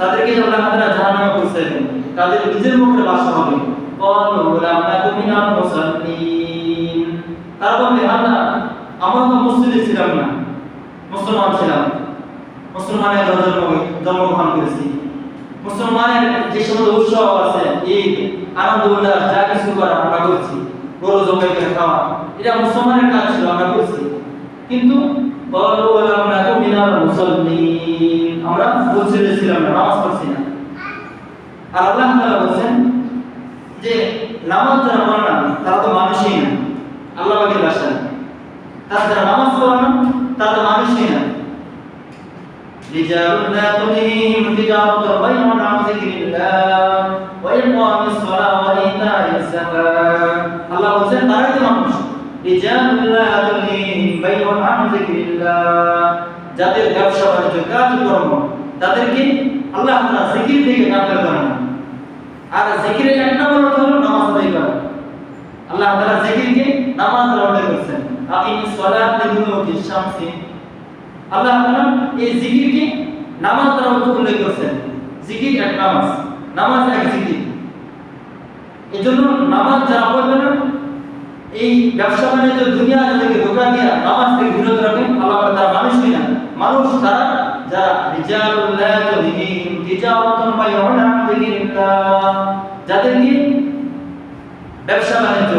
তাদেরকে আল্লাহ তাআলা জাহান্নামে পৌঁছে তাদের নিজের মুখে ভাষা হবে মুসাল্লিন। আল্লাহ, আমরা তো ছিলাম না, মুসলমান ছিলাম। মুসলমানের জন্ম, জন্মগ্রহণ করেছি। মুসলমানের যে সমস্ত উৎসব আছে, ঈদ আনন্দ উল্লাস যা কিছু করা আমরা করছি গরু জবাই করে খাওয়া, এটা মুসলমানের কাজ ছিল, আমরা করছি। কিন্তু বলো আমরা তো মিনাল মুসল্লিন। আমরা মুসলিম ছিলাম না নামাজ পড়ছি না আর আল্লাহ তাআলা বলেন যে নামাজ যারা পড়ে না তারা তো মানুষই না আল্লাহ পাকের ভাষা তারা যারা নামাজ পড়ে না তারা তো মানুষই না رجال لا تلهيهم تجارة بيع عن ذكر الله وإقام الصلاة وإيتاء الزكاة الله বলছেন তারাই তো মানুষ رجال لا تلهيهم بيع عن ذكر الله যাদের ব্যবসা বাণিজ্য কাজকর্ম তাদেরকে আল্লাহ তাআলা জিকির থেকে গাফেল করে না আর জিকিরের এক নম্বর অর্থ হলো নামাজ আদায় করা। আল্লাহ তাআলা জিকিরকে নামাজ আদায় করছেন। সালাত লিদুলুকি শামসি। আল্লাহ তাআলা এই জিকিরকে নামাজ দ্বারা উল্লেখ করেছেন। জিকির এক নামাজ নামাজ এক জিকির। এই জন্য নামাজ যারা পড়বে এই ব্যবসা বাণিজ্য দুনিয়া যাদেরকে ধোকা দিয়া নামাজ থেকে বিরত রাখেন আল্লাহ তারা মানুষই না মানুষ তারা যারা রিজালুল লা তুলহিহিম তিজারাতুন যিকিরিল্লাহ যাদেরকে ব্যবসা বাণিজ্য,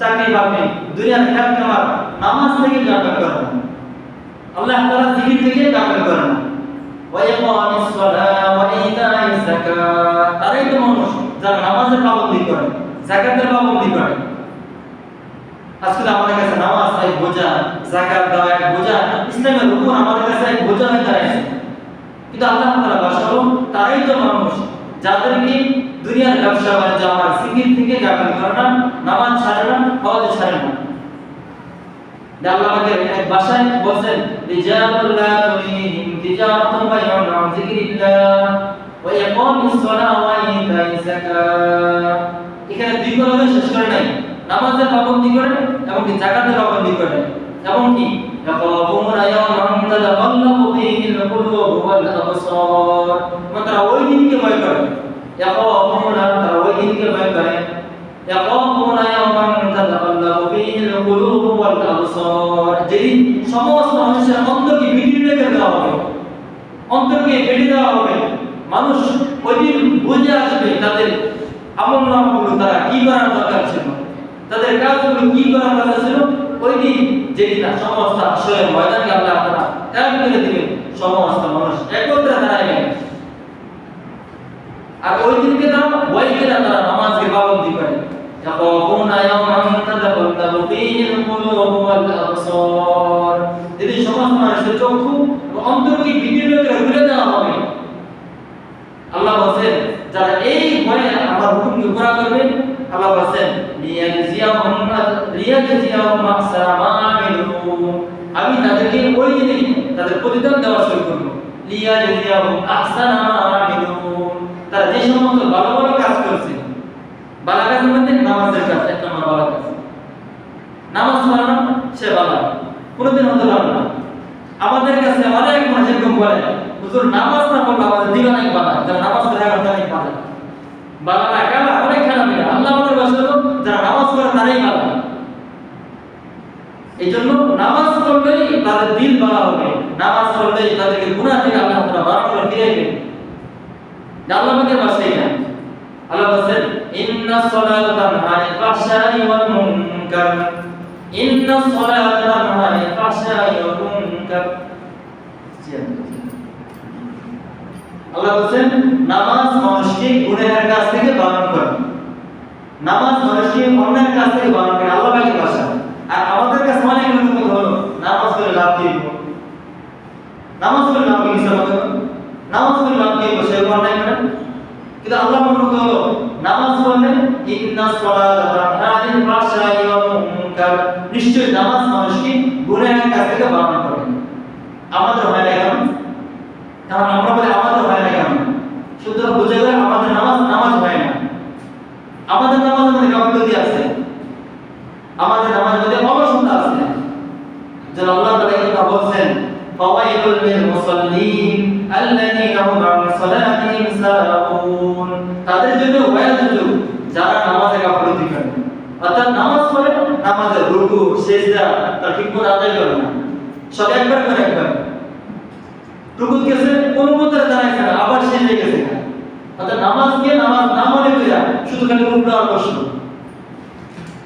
চাকরি বাকরি, দুনিয়ার খেয়াল কামার নামাজ থেকে গাফেল করে আল্লাহ তাআলা জিকির থেকে গাফেল করে ওয়া ইকামিস সালাহ ওয়া ইতাইজ যাকাত। তারাই তো মানুষ যারা নামাজের পাবন্দি করে, যাকাতের পাবন্দি করে। আজকে আমাদের কাছে নামাজ এক বোঝা যাকাত দেওয়া এক বোঝা ইসলামের উপর আমাদের কাছে এক বোঝা হয়ে দাঁড়াইছে কিন্তু আল্লাহ তাআলা হলো তারাই তো মানুষ, যাদেরকে দুনিয়ার ব্যবসা বাণিজ্য আমার জিকির থেকে গাফেল করে না, নামাজ ছাড়ে না, হজ ছাড়ে না। আল্লাহ আমাকে এক ভাষায় বলছেন রিজালুল লা তিজারাতুন বাইউন আন যিকরিল্লাহ ওয়া ইকামিস সালাহ ওয়া ইতাইজ যাকাত এখানে দুই কথা শেষ করে নাই। নামাজের পাবন্দি করে এবং কি যাকাতের পাবন্দি করে। এবং কি ইয়াকাফুনা ইয়াওমান তাতাকাল্লাবু ফীহিল কুলুবু ওয়াল আবসার। ওই দিনকে ভয় তারা ওই দিনকে ভয় যেদিন সমস্ত মানুষ ওই দিন বুঝে আসবে তাদের আমল নামগুলো তারা কি করার দরকার ছিল। তাদের কাজগুলো কি করার দরকার ছিল ওই দিন যেদিন না সমস্ত আসলে ময়দানকে আল্লাহ তারা ত্যাগ করে দিবেন সমস্ত মানুষ একত্রে দাঁড়াইবেন আর ওই দিনকে তারা ওই কিনা তারা নামাজকে পাবন্দি করে يخافون يوما تتقلب فيه القلوب والأبصار যেদিন সমস্ত মানুষের চক্ষু ও অন্তরকে বিভিন্ন করে ঘুরে দেওয়া হবে আল্লাহ বলেন যারা এই ভয়ে আমার হুকুমকে পুরা করবে আল্লাহ বলেন আমি তাদেরকে ওই দিনে তাদের প্রতিদান দেওয়া শুরু করব। লিয়াজিয়াহুম আহসানা মা তারা যে সমস্ত ভালো ভালো কাজ করছে ভালো কাজের মধ্যে নামাজের কাজ, এক নম্বর ভালো কাজ। নামাজ পড়ানো সে ভালো কোনোদিন হতে পারবে না। আমাদের কাছে অনেক মানুষ এরকম বলে, হুজুর, নামাজ না পড়লে আমাদের দিল অনেক বাধা যারা নামাজ পড়ে আমার অনেক বাধা বাধা না অনেক খারাপ আল্লাহ আমাদের বসে যারা নামাজ পড়ে তারাই বাধা এই জন্য নামাজ পড়লেই তাদের দিল বাড়া হবে। নামাজ পড়লেই তাদেরকে গুনাহ থেকে আল্লাহ বারণ করে ফিরাইবেন আল্লাহ আমাদের এটা আল্লাহ বলেন ইন্না সলাতা তানহা আনিল ওয়াল মুনকার। ইন্না ওয়াল মুনকার। আল্লাহ বলেন নামাজ মানুষকে গুনাহের কাছ থেকে বারণ করে। নামাজ মানুষকে অন্যায়ের কাছ থেকে বারণ করে। আল্লাহ ভাষা। আর আমাদের কাছে লোক হলো, নামাজ করে লাভ কি? নামাজ করে লাভ নামাজ করে লাভ অন্যায় করে কিন্তু আল্লাহ মনে হলো নামাজ পড়লে ইন্না সলাতা নিশ্চয় নামাজ মানুষকে গুনাহের কাছ থেকে বারণ করে আমাদের হয় না কারণ আমরা বলি আমাদের হয় না কেন সুতরাং বুঝে গেলে আমাদের নামাজ নামাজ হয় না আমাদের নামাজের মধ্যে গাফিলতি আছে আমাদের নামাজের মধ্যে অলসতা আছে যেন আল্লাহ তাআলা এই কথা বলছেন ফাওয়াইলুল লিল মুসাল্লিন আল্লাযীনা হুম আন সালাতিহিম সালাতিহিম সাহুন তাদের জন্য ওয়াজ যুগ যারা নামাজে গাফলতি করে অর্থাৎ নামাজ পড়ে নামাজের রুকু সেজদা তার ঠিক মতো আদায় করে না সব একবার করে একবার রুকু গেছে কোন মতে দাঁড়াইছে না আবার সেজে গেছে অর্থাৎ নামাজকে নামাজ না মনে করে শুধু খালি রুকু আর বসল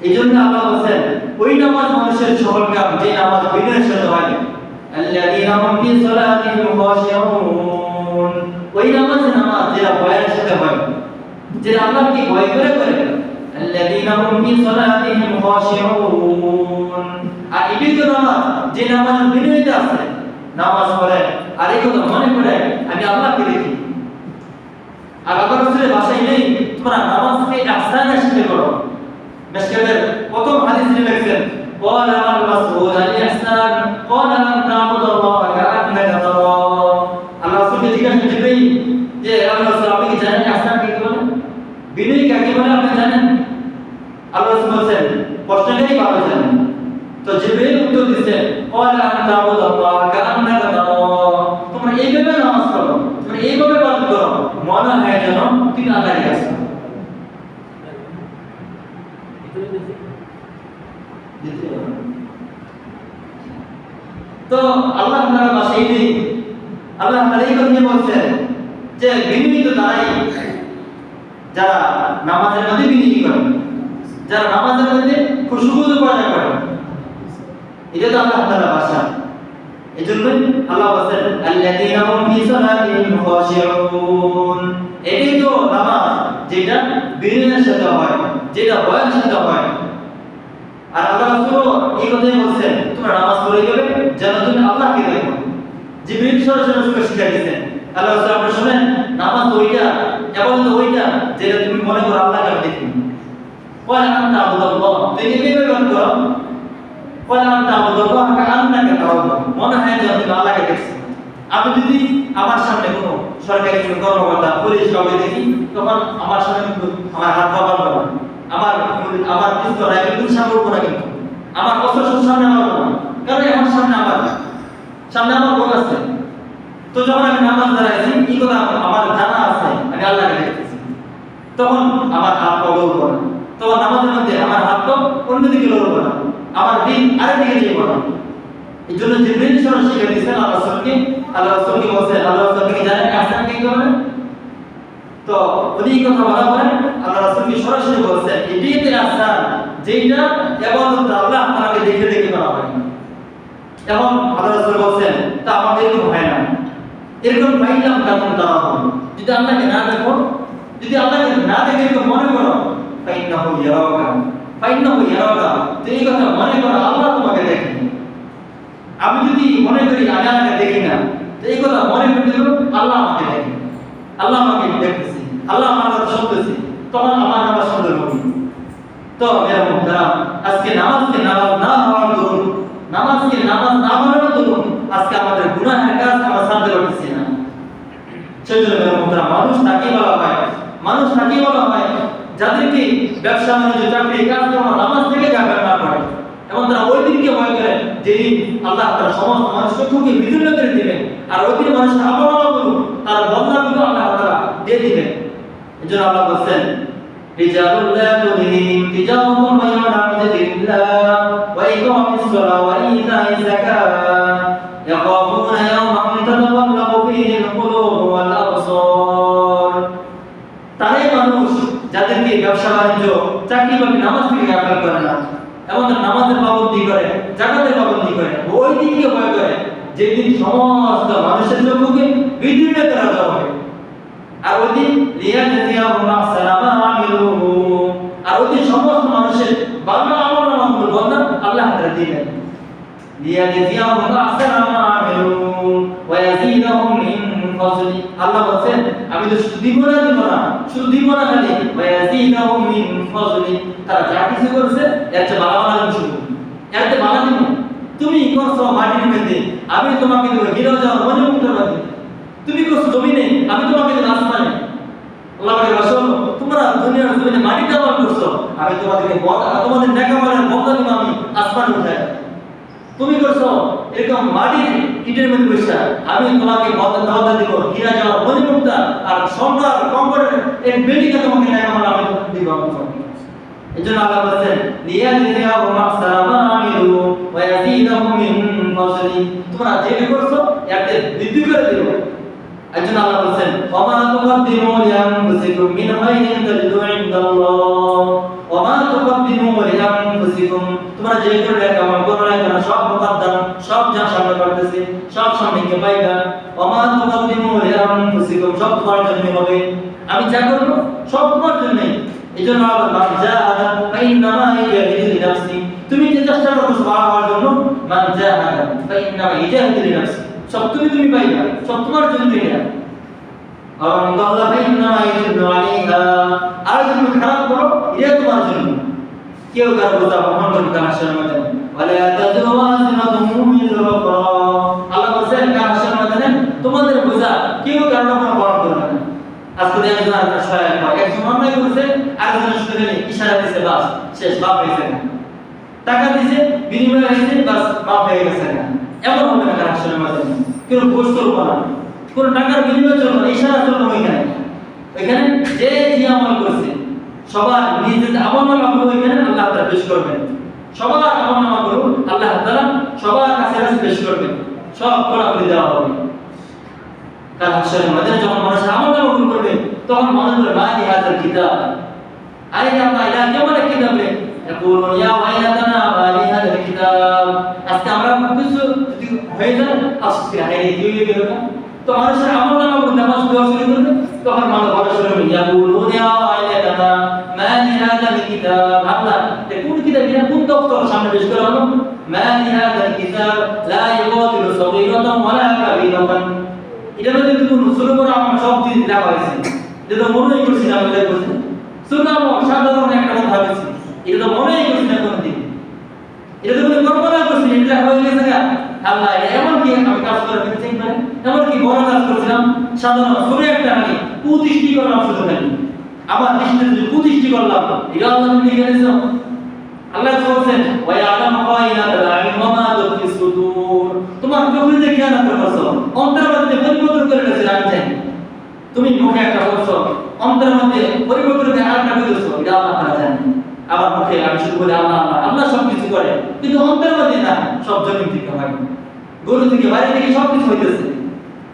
এই জন্য আল্লাহ বলছেন, ওই নামাজ মানুষের সফল যে নামাজ বিনয়ের সাথে হয় আল্লাযীনা হুম ফি সালাতিহিম খাশিউন। ওই নামাজ নামাজ যেটা ভয়ের সাথে হয়, যেটা আল্লাহকে ভয় করে করে? আল্লাযীনা হুম ফি সালাতিহিম খাশিউন। আর এটাই তো নামাজ, যে নামাজ বিনয়তে আছে, নামাজ পড়ে, আর এই কথা মনে করে আমি আল্লাহকে দেখি। আর আল্লাহ রাসূলের ভাষায় নেই, তোমরা নামাজকে ইহসানের সাথে করো। مشكلة وكم حديث لك قال من مسعود الإحسان قال من تعبد যারা নামাজের মধ্যে বিনিয়োগ করে, যারা নামাজের মধ্যে খুশুবুদ পয়দা করে এটা তো আল্লাহ তাআলা বাসা এজন্যই আল্লাহ বলেন আল্লাযীনা হুম ফি সালাতিহিম খাশিউন। এটাই তো নামাজ, যেটা বিনয়ের সাথে হয়, যেটা ভয়ের সাথে হয়। আর আল্লাহ রাসূল এই কথাই বলছেন, তোমরা নামাজ পড়ে গেলে যেন তুমি আল্লাহকে দেখো। জিবরিল সরাসরি শিখিয়ে দিয়েছেন আল্লাহ রাসূল আপনি শুনেন? নামাজ ওইটা এবং ওইটা, যেটা তুমি মনে করো আল্লাহকে আমি দেখি ওয়া আনতা আবুদাল্লাহ তুমি কীভাবে গান করো? ওয়া আনতা আবুদাল্লাহ কাআন্নাকা তারাহু মনে হয় যে তুমি আল্লাহকে দেখছ। আমি যদি আমার সামনে কোনো সরকারি কোনো কর্মকর্তা, পুলিশ কাউকে দেখি, তখন আমার সামনে কিন্তু আমার হাত পা বাড়বে না। আমার আমার পিস্তল রাইফেল কিন্তু সামনে উঠবো না কিন্তু। আমার অস্ত্র সামনে আমার কারণ আমার সামনে আমার? সামনে আমার লোক আছে। তো যখন আমি নামাজ দাঁড়াইছি কি কথা? আমার জানা আছে, আমি আল্লাহকে দেখতেছি। তখন আমার হাত লড়বো না তখন নামাজের মধ্যে আমার হাত পা অন্যদিকে লড়বো না আমার দিন আরেক দিকে যাব না এই জন্য শিখে দিয়েছেন আল্লাহ আল্লাহ আল্লাহ জানেন কি তো উনি এই কথা বলা পরে আল্লাহ রাসূলকে সরাসরি বলছেন এটি এতে আহসান যেটা ইবাদত আল্লাহ তাআলাকে দেখে দেখে করা হয়। এবং আল্লাহ বলছেন, তা আমাদের হয় না। এরকম পাইলাম কেমন তারা হবে যদি আল্লাহকে না দেখো, যদি আল্লাহকে না দেখে তো মনে করো, ফাইন্নাহু ইয়ারাকা ফাইন্নাহু ইয়ারাকা, তো এই কথা মনে করো, আল্লাহ তোমাকে দেখে আমি যদি মনে করি আল্লাহকে দেখি না, তো এই কথা মনে করে দিল, আল্লাহ আমাকে দেখে আল্লাহ আমাকে দেখতেছি, আল্লাহ আমার কথা শুনতেছি, তখন আমার নামাজ সুন্দর হবে তো মেরা মুহতারাম আজকে নামাজকে নামাজ না হওয়ার দরুন, নামাজকে নামাজ না হওয়ার আজকে আমাদের গুনাহের কাজ আমরা সারতে পারতেছি না সেজন্য মেরা মুহতারাম মানুষ তাকে বলা হয় মানুষ তাকে বলা হয় যাদেরকে ব্যবসা বাণিজ্য চাকরি কাজ কর্ম নামাজ থেকে গাফেল না করে এবং তারা ওই দিনকে ভয় করে যেদিন আল্লাহ তার সমস্ত মানুষকে ঠুকে বিদুল্য করে দিবেন আর ওই দিন মানুষ আবহাওয়া করুক তার বদনাগুলো আল্লাহ তারা দিয়ে দিবেন এই জন্য আল্লাহ বলছেন رجال لا تلهيهم تجارة عن ذكر الله وإقام الصلاة وإيتاء الزكاة يخافون يوما تتقلب فيه القلوب والأبصار তারাই মানুষ যাদেরকে ব্যবসা বাণিজ্য চাকরি বাকরি নামাজ থেকে গাফেল করে না এবং তারা নামাজের পাবন্দি করে জাকাতের পাবন্দি করে ওই দিনকে ভয় করে যেদিন সমস্ত মানুষের চোখকে বিদ্যুৎ করা দেওয়া হবে আর ওই দিন লিয়াজজিয়াহুম আহসানা মা আমিলু আর ওই দিন সমস্ত মানুষের ভালো আমল নামাগুলো বন্ধ আল্লাহ তাআলা দিবেন লিয়াজজিয়াহুম আহসানা আল্লাহ আমি তো দিব না খালি মিন তারা যা কিছু করেছে দিব। তুমি করছ মাটির মধ্যে, আমি তোমাকে দেবো হিরো মনে মুক্ত তুমি করছ জমিনে, আমি তোমাকে আসমানে। আল্লাহ তোমরা দুনিয়ার জমিনে মাটি ব্যবহার করছ। আমি তোমাদেরকে তোমাদের নেকামলের বদলা দিব আমি আসমানে উঠাই তুমি করছ এরকম মাটির ইটের মধ্যে বসে আমি তোমাকে বদল দিব, হীরা যাওয়ার মণিমুক্তা আর সম্রাট কম্পোর্টের এক বিল্ডিংয়ে তোমাকে নেয় আমার আমি দিব। তোমাকে এজন্য আল্লাহ বলেন লিয়াজিয়াহু মাহসামা আমিলু ওয়া ইয়াজিদাহুম মিন ফাজলি। তোমরা যে করছ, এতে বৃদ্ধি করে দিও এজন্য আল্লাহ বলেন ওমা তুকদ্দিমু লিআনফুসিকুম মিন খাইরিন তাজিদু ইনদাল্লাহ। ওমা তুকদ্দিমু লিআনফুসিকুম তোমরা যে করে আমল করো না কেন, সব মুকদ্দম সব যা সামনে করতেছে সব সামনে কে পাইবা? ওমা তুকদ্দিমু লিআনফুসিকুম, সব তোমার জন্য হবে। আমি যা করব, সব তোমার জন্যই। এজন্য আল্লাহ মান জাহাদা ফাইন্নামা ইয়াজিদু লিনাফসি তুমি যে চেষ্টা করো সবার হওয়ার জন্য মান জাহাদা ফাইন্নামা ইয়াজিদু লিনাফসি সব তুমি তুমি পাইবা, সব তোমার জন্য এটা। আর দাল্লা ফাইন্নামা ইয়াজিদু আলাইহা আর তুমি খারাপ করো এটা তোমার জন্য। কেউ কারও বোঝা বহন কার হাসের মধ্যে ওয়ালা তাজরু ওয়াজিরাতুম উযরা আল্লাহ কার হাসের মধ্যে তোমাদের কেউ কারও না। আজকে হয় একজন করেছে আরেকজন শুনে ইশারা দিছে, বাস, শেষ, বাপ হয়েছে না। টাকা দিছে, বিনিময় হয়েছে, বাস, বাপ হয়ে গেছে না। এমন হবে না কানেকশনের মাধ্যমে কেউ ঘোষ না। টাকার বিনিময় না ইশারা চলবে ওইখানে ওইখানে যে যে আমল করছে, সবার নিজ নিজ আমল পেশ করবেন সবার আমল নামাগুলো আল্লাহ তাআলা সবার কাছে কাছে পেশ করবেন সব খোলাখুলি দেওয়া হবে কাল হাসরের ময়দানে যখন মানুষ আমল নামা গ্রহণ করবে তখন মনে করে মা দি হাজার কিতাব আরে আমরা ইলা কেমন কিতাব রে يقولون يا ويلتنا ما لي هذا الكتاب আজকে আমরা কিছু যদি হয়ে যায় আজকে হাইরে কি হয়ে গেল না তো মানুষের আমল নামা গ্রহণ নামাজ দেওয়া শুরু করবে তখন মানুষ বলা শুরু করবে يقولون يا ويلتنا ما لي هذا الكتاب আল্লাহ কোন কিতাব এটা কোন দপ্তর সামনে পেশ করা হলো ما لي هذا الكتاب لا يغادر صغيرة ولا كبيرة এটা মধ্যে কিন্তু শুরু করে আমার সব জিনিস লেখা হয়েছে এটা তো মনেই করছি না আমি করছি শুরু আমার সাধারণ একটা কথা ভাবেছি এটা তো মনেই করছি না কোনদিন এটা তো কোনো কল্পনা করছি এটা লেখা হয়ে গেছে না আল্লাহ এটা এমন কি আমি কাজ করে ফেলছি মানে এমন কি বড় কাজ করছিলাম সাধারণ শুরু একটা আমি প্রতিষ্ঠি করলাম শুধু খালি আবার দৃষ্টিতে প্রতিষ্ঠি করলাম এটা আল্লাহ তুমি লিখে দিয়েছো আল্লাহ বলছেন ওয়া ইয়ালামু খায়িনাতাল আইন ওয়া মা তোমার চোখে যে জ্ঞান আছে করছ অন্তরের পরিবর্তন করে তুমি মুখে একটা বলছো, অন্তরের পরিবর্তন করে আরেকটা বলছো এটা আল্লাহ জানেন। আবার মুখে আমি শুরু করে আল্লাহ আল্লাহ আল্লাহ সব কিছু করে। কিন্তু অন্তরের না, সব জমিন থেকে হয়। গরু থেকে বাড়ি থেকে সব কিছু হইতেছে।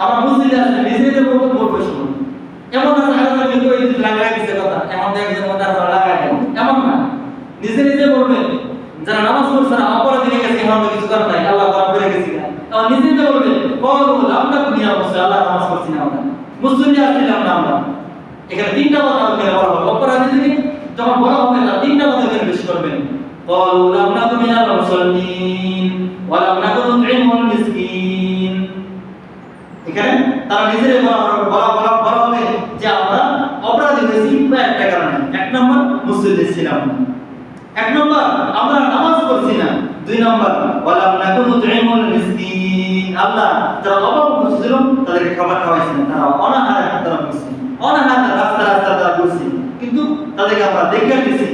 আবার মসজিদে আসলে নিজেদের বক্তব্য পরিবেশন এমন না আলাদা লিখে ওই লাগাই দিতে কথা, এমন দেখ যে কথা লাগাই এমন না। নিজে নিজে বলবে, যারা নামাজ পড়ছে না অপরাধী গেছে এমন কিছু করার নাই, আল্লাহ করা করে গেছি তখন নিজে নিজে বলবে কলম আমরা দুনিয়া বসে আল্লাহ নামাজ পড়ছি না আমরা। মুসলিম আসছিলাম না আমরা। এখানে তিনটা কথা আমাকে বলা হবে। অপরাধী থেকে যখন বলা হবে না তিনটা কথা বেশি করবেন। কলম আমরা দুনিয়া মুসলিম তারা নিজেরাই বলা বলা বলা হবে যে আমরা অপরাধী হয়েছি বা একটা কারণে। এক নম্বর মসজিদে ছিলাম। এক নম্বর আমরা নামাজ না। দুই নম্বর মিসকিন। আল্লাহ যারা অভাব ছিল তাদেরকে খাবার খাওয়াইছি না তারা অনাহারে তারা করছে। অনাহারে রাস্তা রাস্তা তারা করছে কিন্তু তাদেরকে আমরা দেখে দিছি।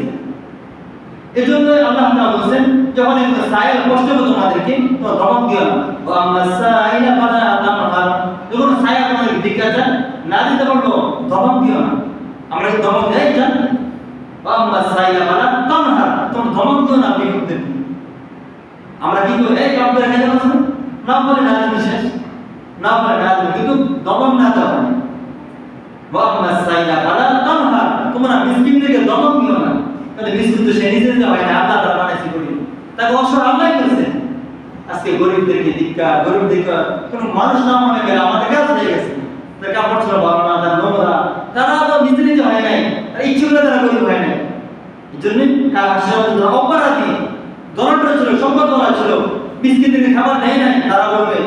এজন্য আল্লাহ তাআলা বলেন যখন একটা সাইল কষ্ট তোমাদেরকে তো ধমক দিও না। ও আমরা সাইলা পানা তামহার যখন সাইল তোমাদেরকে দেখা যায় না দিতে পারল ধমক দিও না। আমরা কি ধমক দেই জান ও আমরা সাইলা পানা তামহার তোমার ধমক দিও না বিপদের আমরা কি করি? এই কাম খেতে পারছ না? বলে না তুমি শেষ। না বলে না তুমি কিন্তু দমন না দাও ও আমরা সাইলা পানা তামহার তোমরা মিসকিনদেরকে দমক দিও না। তাহলে বিস্কুট তো সে নিজে হয় না আল্লাহ তারা বানাইছে করি তাকে অসর আল্লাহ করেছে। আজকে গরিবদেরকে দীক্ষা গরিবদেরকে কোনো মানুষ না মনে করে আমাদের কাছে হয়ে গেছে। তার কাপড় ছিল ভালো না, তার নোংরা। তারা তো নিজে নিজে হয় নাই। তার ইচ্ছে করে তারা গরিব হয় নাই। এই জন্য অপরাধী দরটা ছিল সম্পদ ছিল বিস্কিট থেকে খাবার নেয় নাই, তারা বলবে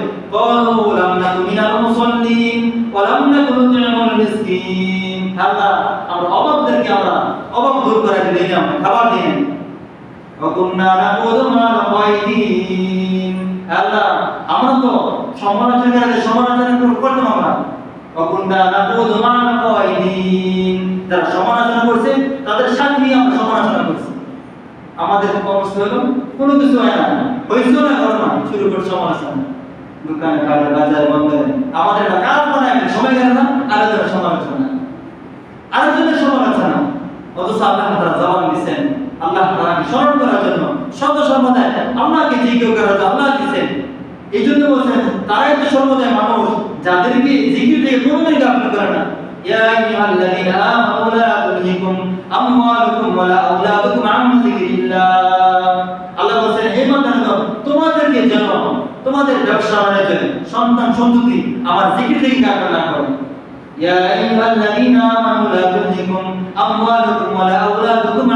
আল্লাহ, আমরা অভাবদেরকে আমরা অভাব দূর করে না আমরা খাবার দিই না আল্লাহ, আমরা তো সমালোচনাকারীদের সমালোচনা করতাম আমরা নাকুযু মা'আল কায়দিন যারা সমালোচনা করছে, তাদের সাথে নিয়ে আমরা সমালোচনা আমাদের কোনো কিছু হয় না। হয়েছিল না শুরু করে সমালোচনা। দোকানে, কাজে, বাজারে বন্ধ আমাদের না কাজ মনে হয়, সময় গেল না, আরেকজনের সমালোচনা। আরেকজনের সমালোচনা। অথচ আল্লাহ তারা জবান দিচ্ছেন আল্লাহ তাআলাকে স্মরণ করার জন্য শত আল্লাহকে জিকির করার জন্য আল্লাহ দিয়েছেন। এই জন্য বলছেন, তারাই তো মানুষ যাদেরকে জিকির কোনোদিন করে না। ইয়া আইয়ুহাল্লাযীনা আমানু লা তুলহিকুম আমওয়ালুকুম আওলাদুকুম আন যিকরিল্লাহ। আল্লাহ হে তোমাদেরকে তোমাদের ব্যবসা বাণিজ্য সন্তান সন্ততি আমার জিকির থেকে গাফিল না করে। ইয়া আইয়ুহাল্লাযীনা আমানু লা তুলহিকুম আমওয়ালুকুম ওয়ালা আওলাদুকুম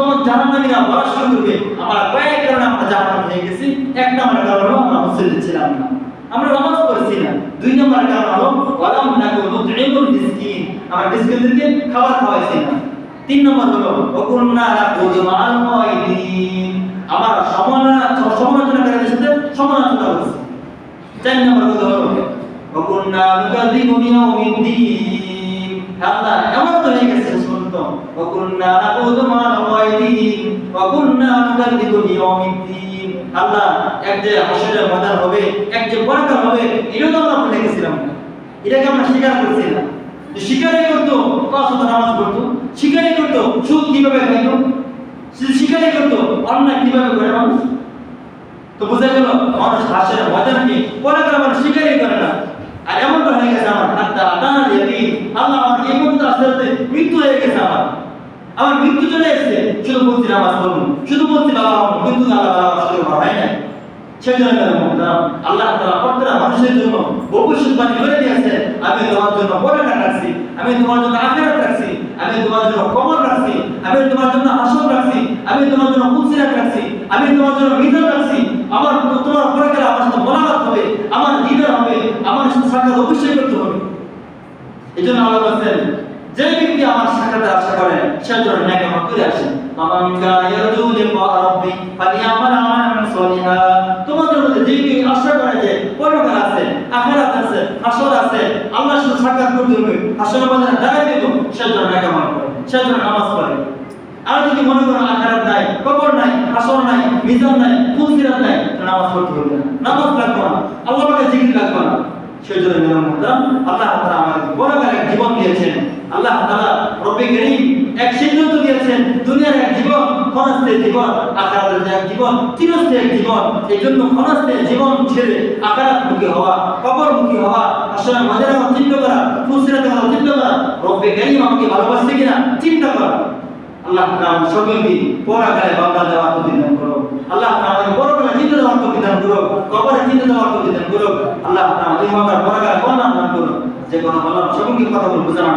তখন জাহান্নামীরা বলা শুরু করবে আমরা কয়েক কারণে আমরা জাহান্নাম হয়ে গেছি। এক নম্বর কারণ আমরা মুসলিম ছিলাম না। আমরা নামাজ পড়ছি না। দুই নম্বর কারণ হলো, ওয়ালাম নাকু নুতইমুল মিসকিন। আমরা মিসকিনদেরকে খাবার খাওয়াইছি না। তিন নম্বর হলো, ওকুন্না নাকুযু মা'আল কায়দিন আমার সমালোচনা সমালোচনাকারীদের সাথে সমালোচনা করছি। চার নম্বর হলো, ওকুন্না নুকাযিবু বিয়াউমিদ্দিন। আল্লাহ এমন তো হয়ে গেছে শুনত ওকুন্না নাকুযু মা'আল কায়দিন ওকুন্না নুকাযিবু বিয়াউমিদ্দিন আল্লাহ, এক যে হাসরের ময়দান হবে, এক যে পরকাল হবে, এটাও তো আমরা গেছিলাম। না এটাকে আমরা স্বীকার করছি না যে স্বীকারই করতো ওয়াক্ত নামাজ পড়তো। স্বীকারই করতো, সুদ কীভাবে খাইতো। স্বীকারই করতো, অন্যায় কীভাবে করে মানুষ। তো বোঝা গেল, মানুষ হাসের ময়দানকে পরকাল মানুষ স্বীকারই করে না। আর হয়ে গেছে আমার। ইয়াকিন আল্লাহ এই পর্যন্ত আস্তে আস্তে মৃত্যু হয়ে গেছে আমার। আমার মৃত্যু চলে এসেছে, শুধু নামাজ পড়ব শুধু বাবা কিন্তু আল্লাহ বাবা হয় না সেজন্য আল্লাহ প্রত্যেকটা মানুষের জন্য ভবিষ্যৎবাণী করে দিয়েছে, আমি তোমার জন্য বরকত রাখছি, আমি তোমার জন্য আখিরাত রাখছি, আমি তোমার জন্য কবর রাখছি, আমি তোমার জন্য হাসর রাখছি, আমি তোমার জন্য ফুলসিরাত রাখছি, আমি তোমার জন্য মিজান রাখছি আমার তোমার পরকালে আমার সাথে মোলাকাত হবে আমার দিদার হবে আমার সাথে অবশ্যই করতে হবে। এই জন্য আল্লাহ বলছেন, যে ব্যক্তি আমার সাক্ষাতে আশা করে সে যেন ন্যায় কাজ করে আসে। মামান কানা ইয়ারজু লিকা রাব্বি ফালিয়ামাল আমালান সলিহা। তোমাদের মধ্যে যে ব্যক্তি আশা করে যে পরকাল আছে, আখিরাত আছে হাসর আছে আল্লাহর সাথে সাক্ষাৎ করতে হবে। হাসরের ময়দানে দাঁড়াই দেব সে যেন ন্যায় কাজ করে, সে যেন নামাজ পড়ে। আর যদি মনে করো আখিরাত নাই, কবর নাই হাসর নাই, মিজান নাই ফুলসিরাত নাই নামাজ পড়তে হবে না। নামাজ লাগবে না। আল্লাহ পাকে জিকির লাগবে না। সেজন্য আল্লাহ আমাদের এক জীবন দিয়েছেন। আল্লাহ তাআলা রব্বে এক সিদ্ধান্ত দিয়েছেন, দুনিয়ার এক জীবন, ক্ষণস্থায়ী জীবন এক জীবন জীবন। এই জন্য ক্ষণস্থায়ী জীবন ছেড়ে আখিরাতমুখী হওয়া, কবরমুখী হওয়া, আসলে মজার চিন্তা করা ফুসিরাতে আমার চিন্তা করা, রব্বে করিম আমাকে ভালোবাসছে কিনা চিন্তা করা। আল্লাহ তাআলা সকলকে পরাকালে বান্দা দেওয়ার প্রতিদান করো আল্লাহ তাআলা আমাদের পরকালে চিন্তা দেওয়ার বিধান কবরে চিন্তা দেওয়ার বিধান করো আল্লাহ তাআলা আমাদের পরকালে কোন নাম করো যে কোনো কথা বলব জানা